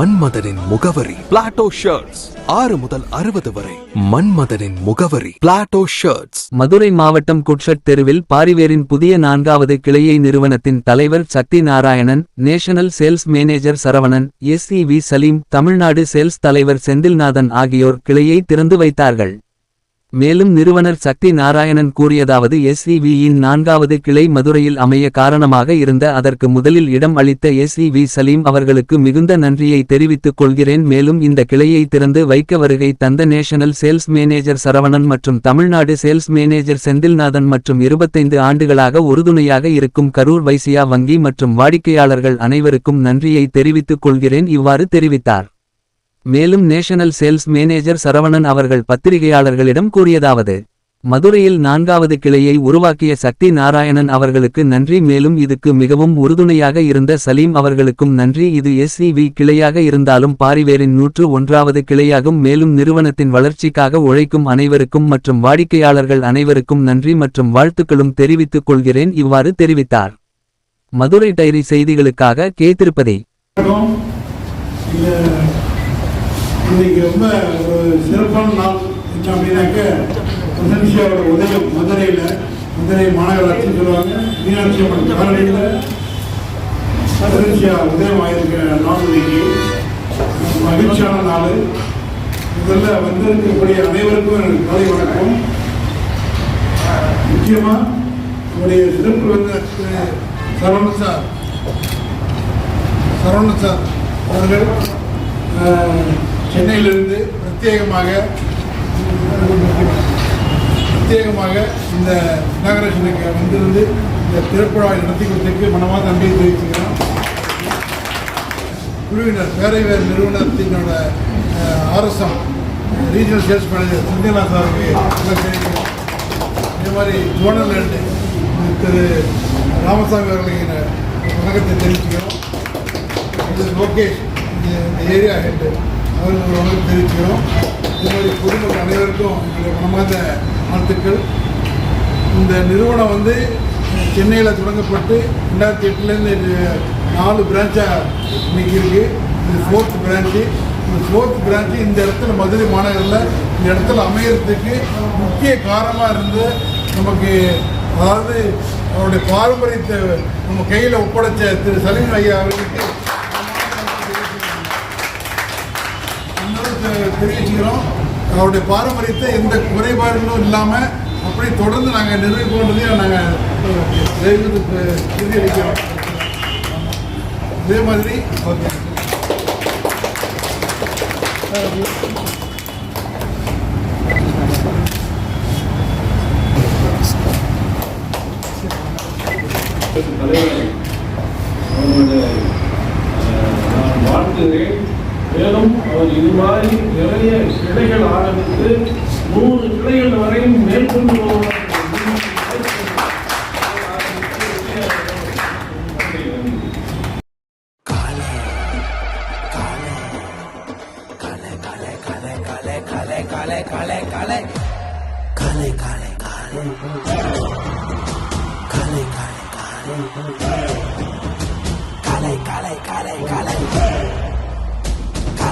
மன்மதனின் முகவரி Plato shirts ஆறு முதல் அறுபது வரை மன்மதனின் முகவரி பிளாட்டோ ஷர்ட்ஸ் மதுரை மாவட்டம் குட்ஷட் தெருவில் பாரிவேரின் புதிய நான்காவது கிளையை நிறுவனத்தின் தலைவர் Sakthi Narayanan national sales manager Saravanan S V Saleem Tamil Nadu sales தலைவர் செந்தில்நாதன் ஆகியோர் கிளையை திறந்து வைத்தார்கள். மேலும் நிறுவனர் சக்தி நாராயணன் கூறியதாவது எஸ்இவியின் நான்காவது கிளை மதுரையில் அமைய காரணமாக இருந்த அதற்கு முதலில் இடம் அளித்த எஸ்இவி சலீம் அவர்களுக்கு மிகுந்த நன்றியை தெரிவித்துக் கொள்கிறேன். மேலும் இந்த கிளையை திறந்து வைக்க வருகை தந்த நேஷனல் சேல்ஸ் மேனேஜர் சரவணன் மற்றும் தமிழ்நாடு சேல்ஸ் மேனேஜர் செந்தில்நாதன் மற்றும் இருபத்தைந்து ஆண்டுகளாக உறுதுணையாக இருக்கும் கரூர் வைசியா வங்கி மற்றும் வாடிக்கையாளர்கள் அனைவருக்கும் நன்றியை தெரிவித்துக் கொள்கிறேன். இவ்வாறு தெரிவித்தார். மேலும் நேஷனல் சேல்ஸ் மேனேஜர் சரவணன் அவர்கள் பத்திரிகையாளர்களிடம் கூறியதாவது மதுரையில் நான்காவது கிளையை உருவாக்கிய சக்தி நாராயணன் அவர்களுக்கு நன்றி. மேலும் இதுக்கு மிகவும் உறுதுணையாக இருந்த சலீம் அவர்களுக்கும் நன்றி. இது எஸ்இவி கிளையாக இருந்தாலும் பாரிவேரின் நூற்று ஒன்றாவது கிளையாகும். மேலும் நிறுவனத்தின் வளர்ச்சிக்காக உழைக்கும் அனைவருக்கும் மற்றும் வாடிக்கையாளர்கள் அனைவருக்கும் நன்றி மற்றும் வாழ்த்துக்களும் தெரிவித்துக் கொள்கிறேன். இவ்வாறு தெரிவித்தார். மதுரை டைரி செய்திகளுக்காக கே. திருப்பதி. வணக்கம். இன்னைக்கு ரொம்ப ஒரு சிறப்பான நாள். என்ன அப்படின்னாக்க பிரசன்சியோட உதயம் மதுரையில் மதுரை மாநகராட்சி சொல்லுவாங்க. மீனாட்சி அம்மன் காலனியில் பிரசன்சியா உதயம் ஆயிருக்கிற நாள் இன்னைக்கு. மகிழ்ச்சியான நாள். முதல்ல வந்திருக்கக்கூடிய அனைவருக்கும் எனக்கு காலை வணக்கம். முக்கியமாக நம்முடைய சிறப்பு வந்து சரவண சார். சரவண சார் அவர்கள் சென்னையிலிருந்து பிரத்யேகமாக பிரத்யேகமாக இந்த இனாகரேஷனுக்கு வந்திருந்து இந்த திருப்பழாவை நடத்தி கொடுத்ததுக்கு மனமாக நன்றியை தெரிவிச்சுக்கிறோம் குழுவினர் பேரைவேர் நிறுவனத்தினோட ஆர்எஸ்எம் ரீஜனல் சேல்ஸ் மேனேஜர் சந்தியலா சாருக்கு தெரிவிக்கிறோம். இதே மாதிரி ஜோனல் ரெண்டு திரு. ராமசாமி அவர்களுக்கு வணக்கத்தை தெரிவிச்சுக்கிறோம். இது லோகேஷ் இந்த இந்த ஏரியா ஹெட்டு அவர்களுக்கு வணக்கம் தெரிவிச்சுக்கிறோம் இதே மாதிரி அனைவருக்கும் எங்களுடைய மனமார்ந்த வாழ்த்துக்கள். இந்த நிறுவனம் வந்து சென்னையில் தொடங்கப்பட்டு ரெண்டாயிரத்தி எட்டுலேருந்து நாலு பிரான்ச்சாக இன்னைக்கு இருக்குது இது ஃபோர்த் பிரான்ச்சு இந்த ஃபோர்த் பிரான்ச்சு இந்த இடத்துல மதுரை மாநகரில் இந்த இடத்துல அமையறதுக்கு முக்கிய காரணமாக இருந்து நமக்கு அதாவது அவருடைய பாரம்பரியத்தை நம்ம கையில் ஒப்படைச்ச திரு சலீம் ஐயா அவர்களுக்கு தெரிவிச்சுக்கிறோம் அவருடைய பாரம்பரியத்தை எந்த குறைபாடுகளும் இல்லாமல் அப்படி தொடர்ந்து நாங்கள் நிர்வகிக்கொண்டதையும் நாங்கள் உறுதியளிக்கிறோம் இதே மாதிரி ஓகே. தலைவரை நான் வாழ்த்துகிறேன் மேலும் அவர் இது மாதிரி நிறைய கிளைகள் ஆரம்பித்து நூறு கிளைகள் வரையும் மேற்கொண்டு